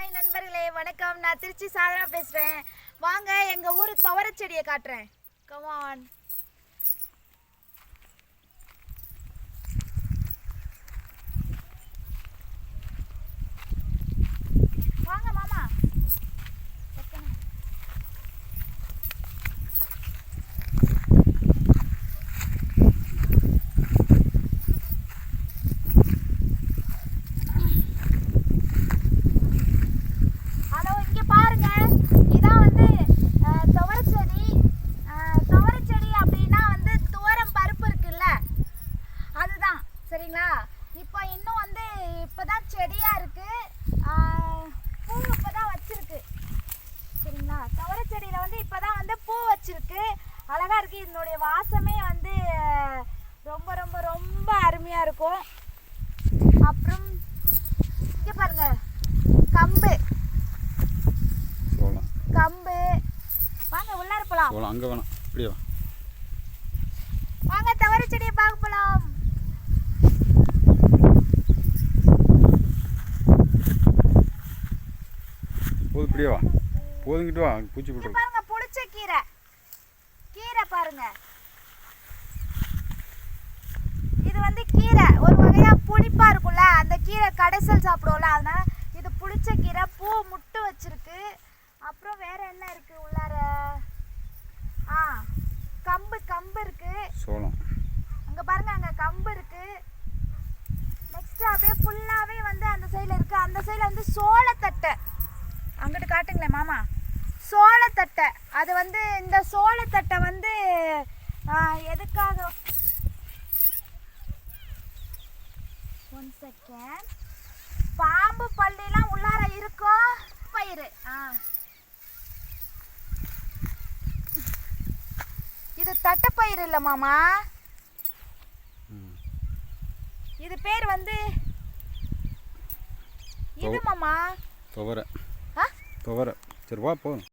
Hi நண்பர்களே வணக்கம். நான் திருச்சி சாதனா பேசுகிறேன் வாங்க எங்கள் ஊர் துவரச் செடியை காட்டுறேன் கமான் சரிங்களா இப்போ இன்னும் வந்து இப்போதான் செடியாக இருக்கு. பூ இப்போதான் வச்சிருக்கு. சரிங்களா? துவரச் செடியில் வந்து இப்போதான் வந்து பூ வச்சிருக்கு. அழகா இருக்கு. இதனுடைய வாசமே வந்து ரொம்ப ரொம்ப ரொம்ப அருமையாக இருக்கும். அப்புறம் இங்கே பாருங்க. கம்பு. கம்பு. வாங்க உள்ளார சோளம் அங்கே வேணாம். இப்படியே வாங்க தவறு செடியை பார்க்க போலாம். போதும் இப்படியே வா. போதுங்கிட்டு வா. பூச்சி போட்டு பாருங்க புளிச்ச கீரை. கீரை பாருங்க. இது வந்து கீரை. ஒரு வகையா புளிப்பா இருக்கும்ல? அந்த கீரை கடைசல் சாப்பிடுவோம்ல அதனால இது புளிச்ச கீரை பூ முட்டு வச்சிருக்கு. அப்புறம் வேற என்ன இருக்கு உள்ளார? ஆ கம்பு கம்பு இருக்கு. சோளம். அங்க பாருங்க அங்க கம்பு இருக்கு. நெக்ஸ்ட் அப்படியே ஃபுல்லாவே வந்து அந்த சைடுல இருக்கு. அந்த சைடுல வந்து சோளத்தட்டை. அங்கிட்டு காட்டுங்களேன் மாமா. சோளத்தட்டை. அது வந்து இந்த சோளத்தட்டை வந்து எதுக்காக? One second. பாம்பு பள்ளிலாம் உள்ளார இருக்கும் பயிறு. ஆ. இது தட்டைப்பயிறு இல்லை மாமா. இது பேர் வந்து இது மாமா. துவரை. துவரை சரி வா போதும்